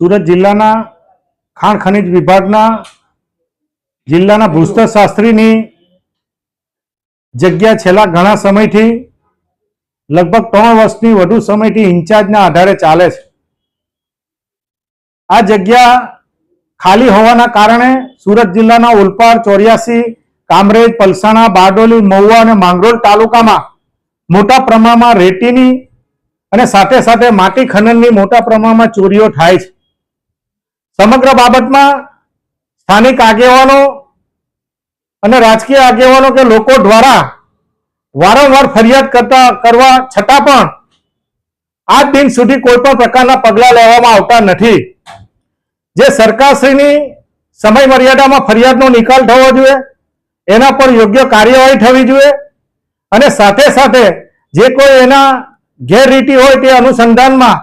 સુરત જિલ્લાના ખાણ ખનિજ વિભાગના જિલ્લાના ભૂસ્તર શાસ્ત્રીની જગ્યા છેલ્લા ઘણા સમયથી લગભગ ત્રણ વર્ષની વધુ સમયથી ઇન્ચાર્જના આધારે ચાલે છે. આ જગ્યા ખાલી હોવાના કારણે સુરત જિલ્લાના ઓલપાડ ચોર્યાસી, કામરેજ, પલસાણા, બારડોલી, મહુવા અને માંગરોળ તાલુકામાં મોટા પ્રમાણમાં રેતીની અને સાથે સાથે માટી ખનનની મોટા પ્રમાણમાં ચોરીઓ થાય છે. સમગ્ર બાબતમાં સ્થાનિક આગેવાનો અને રાજકીય આગેવાનો કે લોકો દ્વારા વારંવાર ફરિયાદ કરતા, કરવા છતાં પણ આજ દિન સુધી કોઈ પણ પ્રકારના પગલાં લેવામાં આવતા નથી. જે સરકારશ્રીની સમય મર્યાદામાં ફરિયાદનો નિકાલ થવો જોઈએ, એના પર યોગ્ય કાર્યવાહી થવી જોઈએ અને સાથે સાથે જે કોઈ એના ગેરરીતિ હોય તે અનુસંધાનમાં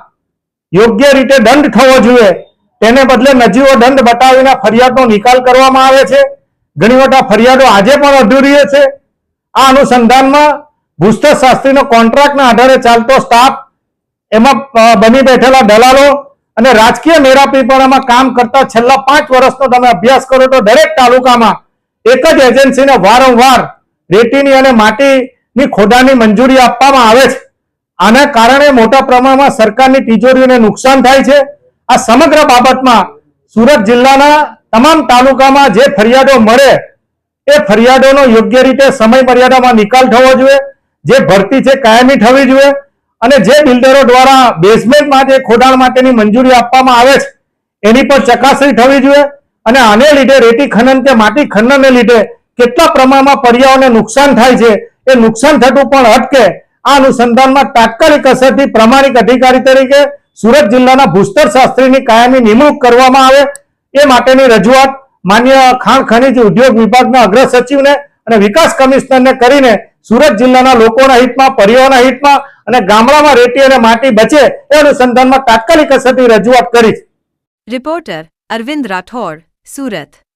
યોગ્ય રીતે દંડ થવો જોઈએ. તેને બદલે નજીવો દંડ બતાવીને ફરિયાદનો નિકાલ કરવામાં આવે છે. ઘણી વખત ફરિયાદો આજે પણ અધૂરી છે. આ અનુસંધાનમાં ભૂસ્તર શાસ્ત્રીનો કોન્ટ્રાક્ટના આધારે ચાલતો સ્ટાફ એમાં બની બેઠેલા દલાલો અને રાજકીય મેરાપીપણામાં કામ કરતા છેલ્લા પાંચ વર્ષનો તમે અભ્યાસ કરો તો દરેક તાલુકામાં એક જ એજન્સીને વારંવાર રેતીની અને માટીની ખોદાની મંજૂરી આપવામાં આવે છે. આના કારણે મોટા પ્રમાણમાં સરકારની તિજોરીઓને નુકસાન થાય છે. આ સમગ્ર બાબતમાં સુરત જિલ્લાના તમામ તાલુકામાં જે ફરિયાદો મળે, એ ફરિયાદોનો યોગ્ય રીતે સમય મર્યાદામાં નિકાલ થવો જોઈએ, જે ભરતી છે કાયમી થવી જોઈએ અને જે બિલ્ડરો દ્વારા બેઝમેન્ટ જે ખોદાણ માટેની મંજૂરી આપવામાં આવે છે, એની પર ચકાસણી થવી જોઈએ અને આને લીધે રેતી ખનન કે માટી ખનનને લીધે કેટલા પ્રમાણમાં પર્યાવરણને નુકસાન થાય છે, એ નુકસાન થતું પણ અટકે, આ અનુસંધાનમાં તાત્કાલિક અસરથી પ્રમાણિક અધિકારી તરીકે સુરત જિલ્લાના ભૂસ્તર શાસ્ત્રીની કાયમી નિમણૂક કરવામાં આવે એ માટેની રજૂઆત માન્ય ખાણ ખનીજ ઉદ્યોગ વિભાગના અગ્ર સચિવને અને વિકાસ કમિશનરને કરીને સુરત જિલ્લાના લોકોના હિતમાં પરિવારના હિતમાં અને ગામડામાં રેતી અને માટી બચે એ અનુસંધાનમાં તાત્કાલિક અસરથી રજૂઆત કરી રિપોર્ટર અરવિંદ રાઠોડ, સુરત.